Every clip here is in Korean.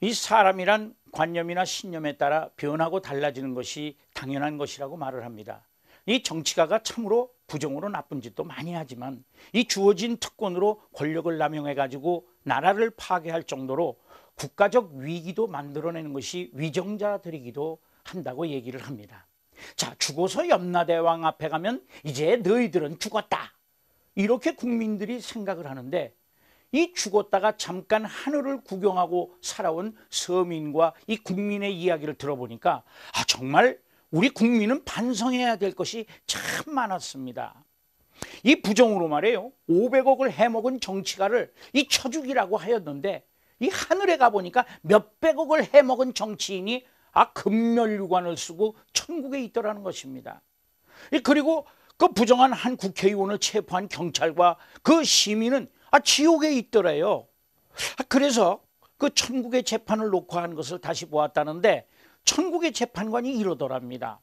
이 사람이란 관념이나 신념에 따라 변하고 달라지는 것이 당연한 것이라고 말을 합니다. 이 정치가가 참으로 부정으로 나쁜 짓도 많이 하지만 이 주어진 특권으로 권력을 남용해 가지고 나라를 파괴할 정도로 국가적 위기도 만들어내는 것이 위정자들이기도 한다고 얘기를 합니다. 자, 죽어서 염라대왕 앞에 가면 이제 너희들은 죽었다. 이렇게 국민들이 생각을 하는데 이 죽었다가 잠깐 하늘을 구경하고 살아온 서민과 이 국민의 이야기를 들어보니까 아, 정말 우리 국민은 반성해야 될 것이 참 많았습니다. 이 부정으로 말해요. 500억을 해먹은 정치가를 이 처죽이라고 하였는데 이 하늘에 가보니까 몇백억을 해먹은 정치인이 아 금멸류관을 쓰고 천국에 있더라는 것입니다. 그리고 그 부정한 한 국회의원을 체포한 경찰과 그 시민은 아 지옥에 있더래요. 아, 그래서 그 천국의 재판을 놓고 한 것을 다시 보았다는데 천국의 재판관이 이러더랍니다.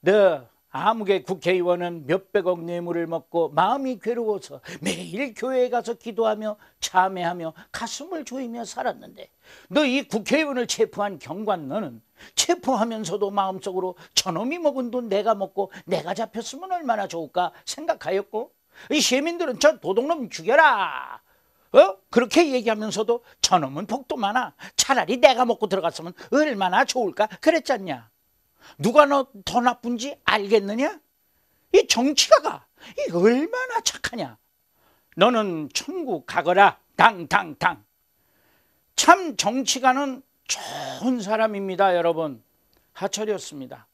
너 아무개 국회의원은 몇백억 뇌물을 먹고 마음이 괴로워서 매일 교회에 가서 기도하며 참회하며 가슴을 조이며 살았는데 너 이 국회의원을 체포한 경관 너는 체포하면서도 마음속으로 저놈이 먹은 돈 내가 먹고 내가 잡혔으면 얼마나 좋을까 생각하였고 이 시민들은 저 도둑놈 죽여라 어? 그렇게 얘기하면서도 저놈은 복도 많아 차라리 내가 먹고 들어갔으면 얼마나 좋을까 그랬잖냐 누가 너 더 나쁜지 알겠느냐? 이 정치가가 이 얼마나 착하냐? 너는 천국 가거라 당당당. 참 정치가는 좋은 사람입니다, 여러분. 하철이었습니다.